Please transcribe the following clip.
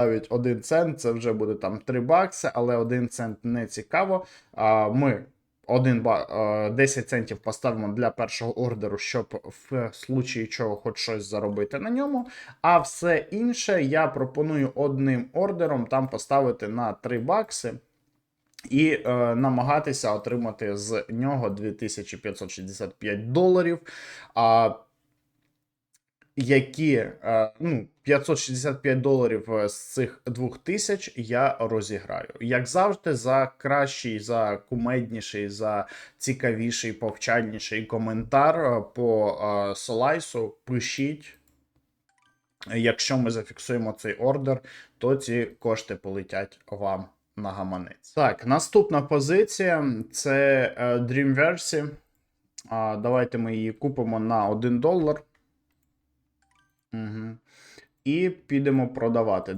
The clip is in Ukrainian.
навіть 1 цент, це вже буде там 3 бакси, але 1 цент не цікаво. А, Ми 1 ба... е, 10 центів поставимо для першого ордеру, щоб в случаї чого хоч щось заробити на ньому. А все інше я пропоную одним ордером там поставити на 3 бакси. І е, намагатися отримати з нього 2565 доларів. А, які е, ну, 565 доларів е, з цих 2000 я розіграю. Як завжди, за кращий, за кумедніший, за цікавіший, повчальніший коментар е, по Солайсу пишіть. Якщо ми зафіксуємо цей ордер, то ці кошти полетять вам на гаманець. Так, наступна позиція це Dreamverse. Давайте ми її купимо на 1 долар. І підемо продавати.